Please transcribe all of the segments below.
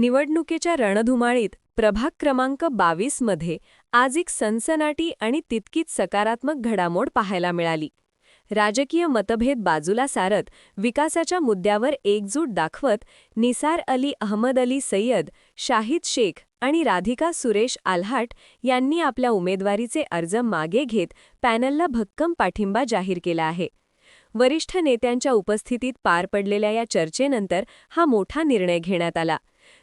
निवडणुकीच्या रणधुमाळीत प्रभाग क्रमांक बावीसमध्ये आज एक सनसनाटी आणि तितकीच सकारात्मक घडामोड पाहायला मिळाली. राजकीय मतभेद बाजूला सारत विकासाच्या मुद्द्यावर एकजूट दाखवत निसार अली अहमद अली सय्यद शाहिद शेख आणि राधिका सुरेश आल्हाट यांनी आपल्या उमेदवारीचे अर्ज मागे घेत पॅनलला भक्कम पाठिंबा जाहीर केला आहे. वरिष्ठ नेत्यांच्या उपस्थितीत पार पडलेल्या या चर्चेनंतर हा मोठा निर्णय घेण्यात आला.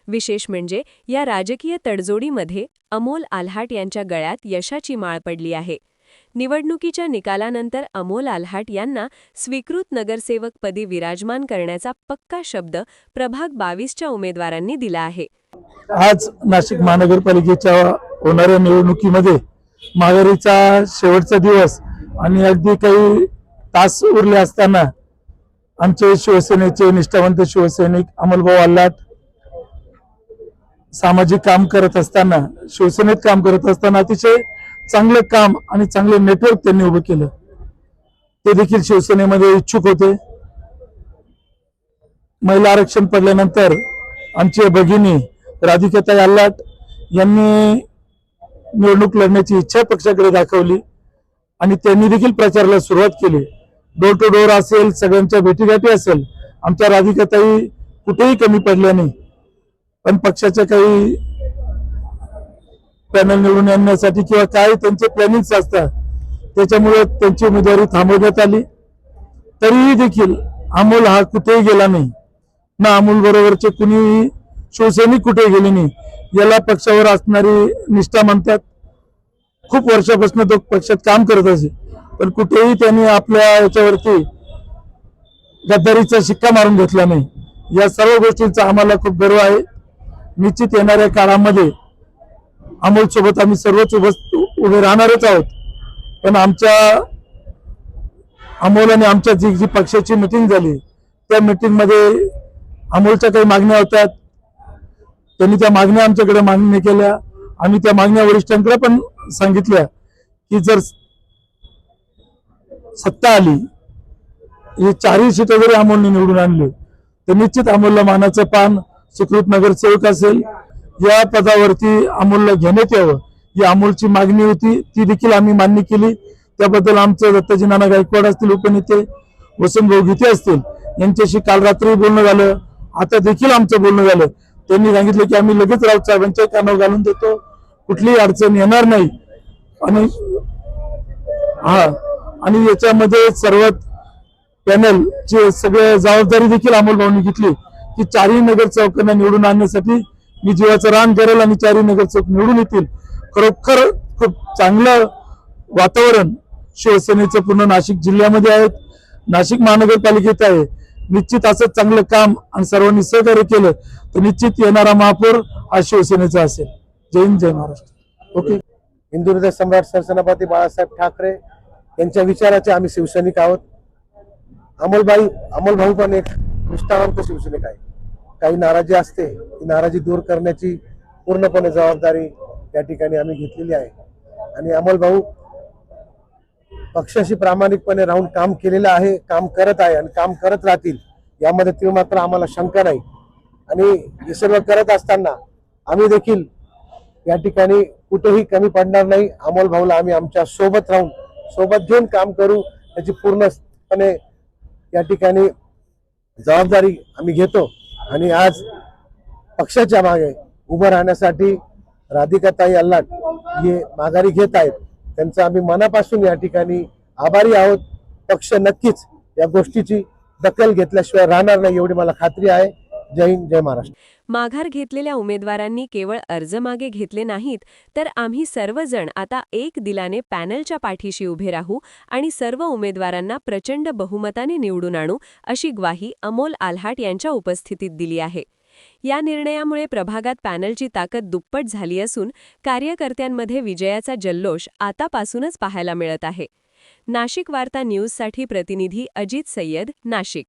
विशेष म्हणजे या राजकीय तडजोडीमध्ये अमोल आल्हाट यांच्या गळ्यात यशाची माळ पडली आहे. निवडणुकीच्या निकालानंतर अमोल आल्हाट यांना स्वीकृत नगरसेवकपदी विराजमान करण्याचा पक्का शब्द प्रभाग बावीसच्या उमेदवारांनी दिला आहे. आज नाशिक महानगरपालिकेच्या होणाऱ्या निवडणुकीमध्ये माघारीचा शेवटचा दिवस आणि अगदी काही तास उरले असताना आमचे शिवसेनेचे निष्ठावंत शिवसैनिक अमलभाऊ आल्हाट सामाजिक काम करत असताना शिवसेनेत काम करत असताना अतिशय चांगलं काम आणि चांगलं नेटवर्क त्यांनी उभं केलं. ते देखील शिवसेनेमध्ये इच्छुक होते. महिला आरक्षण पडल्यानंतर आमची भगिनी राधिकाताई आल्लाट यांनी निवडणूक लढण्याची इच्छा पक्षाकडे दाखवली आणि त्यांनी देखील प्रचाराला सुरुवात केली. डोर टू डोर असेल सगळ्यांच्या भेटीगाठी असेल आमच्या राधिकाताई कुठेही कमी पडल्या नाही. पण पक्षाच्या काही पॅनल निवडून आणण्यासाठी किंवा काय त्यांचे प्लॅनिंग्स असतात त्याच्यामुळे त्यांची उमेदवारी थांबवण्यात आली. तरीही देखील अमोल हा कुठेही गेला नाही. ना अमोल बरोबरचे कुणीही शिवसैनिक कुठे गेले नाही. याला पक्षावर असणारी निष्ठा म्हणतात खूप वर्षापासून तो पक्षात काम करत असे. पण कुठेही त्यांनी आपल्या याच्यावरती गद्दारीचा शिक्का मारून घेतला नाही. या सर्व गोष्टींचा आम्हाला खूप गर्व आहे. निश्चित येणाऱ्या काळामध्ये अमोल सोबत आम्ही सर्वच उभं उभे राहणारच आहोत. पण आमच्या अमोल आणि आमच्या जी जी पक्षाची मिटिंग झाली त्या मिटिंगमध्ये अमोलच्या काही मागण्या होत्यात त्यांनी त्या मागण्या आमच्याकडे मागणी केल्या. आम्ही त्या मागण्या वरिष्ठांकडे पण सांगितल्या की जर सत्ता आली हे चारही सीटं जरी अमोलने निवडून आणले तर निश्चित अमोलला मानाचं पान सुखरूप नगरसेवक असेल या पदावरती अमोलला घेण्यात यावं. ही अमोलची मागणी होती ती देखील आम्ही मान्य केली. त्याबद्दल आमचं दत्ताजी नाना गायकवाड असतील उपनेते वसंतभाऊ गीते असतील यांच्याशी काल रात्री बोलणं झालं. आता देखील आमचं बोलणं झालं. त्यांनी सांगितलं की आम्ही लगेच राऊत साहेबांच्या कानावर घालून देतो. कुठलीही अडचण येणार नाही. आणि हा आणि याच्यामध्ये सर्वात पॅनल चे सगळे जबाबदारी देखील अमोल भाऊनी घेतली. की चारही नगर चौकांना निवडून आणण्यासाठी मी जीवाचं रान करेल आणि चारही नगर चौक निवडून येतील. खरोखर खूप चांगलं वातावरण शिवसेनेचं पूर्ण नाशिक जिल्ह्यामध्ये आहे. नाशिक महानगरपालिकेत आहे. निश्चित असं चांगलं काम आणि सर्वांनी सहकार्य केलं तर निश्चित येणारा महापौर हा शिवसेनेचा असेल. जय हिंद जय महाराष्ट्र. ओके. हिंदू हृदय सम्राट सरसेनापती बाळासाहेब ठाकरे यांच्या विचाराचे आम्ही शिवसैनिक आहोत. अमोलबाई अमोलभाऊ पण एक निष्ठावंत शिवसैनिक आहे काही नाराजी असते ती नाराजी दूर करण्याची पूर्णपणे जबाबदारी या ठिकाणी आम्ही घेतलेली आहे. आणि अमोल भाऊ पक्षाशी प्रामाणिकपणे राहून काम केलेलं आहे काम करत आहे आणि काम करत राहतील यामध्ये ती मात्र आम्हाला शंका नाही. आणि हे सर्व करत असताना आम्ही देखील या ठिकाणी कुठेही कमी पडणार नाही. अमोल भाऊला आम्ही आमच्यासोबत राहून सोबत घेऊन काम करू याची पूर्णपणे या ठिकाणी जबाबदारी आम्ही घेतो. आणि आज पक्षाच्या मागे उभं राहण्यासाठी राधिकाताई अल्लाट हे माघारी घेत आहेत. त्यांचं आम्ही मनापासून या ठिकाणी आभारी आहोत. पक्ष नक्कीच या गोष्टीची दखल घेतल्याशिवाय राहणार नाही एवढी मला खात्री आहे. जय हिंद जय महाराष्ट्र. माघार घेतलेल्या उमेदवारांनी केवळ अर्ज मागे घेतले नाहीत तर आम्ही सर्वजण आता एक दिलाने पॅनलच्या पाठीशी उभे राहू आणि सर्व उमेदवारांना प्रचंड बहुमताने निवडून आणू अशी ग्वाही अमोल आल्हाट यांच्या उपस्थितीत दिली आहे. या निर्णयामुळे प्रभागात पॅनलची ताकद दुप्पट झाली असून कार्यकर्त्यांमध्ये विजयाचा जल्लोष आतापासूनच पाहायला मिळत आहे. नाशिक वार्ता न्यूजसाठी प्रतिनिधी अजित सय्यद नाशिक.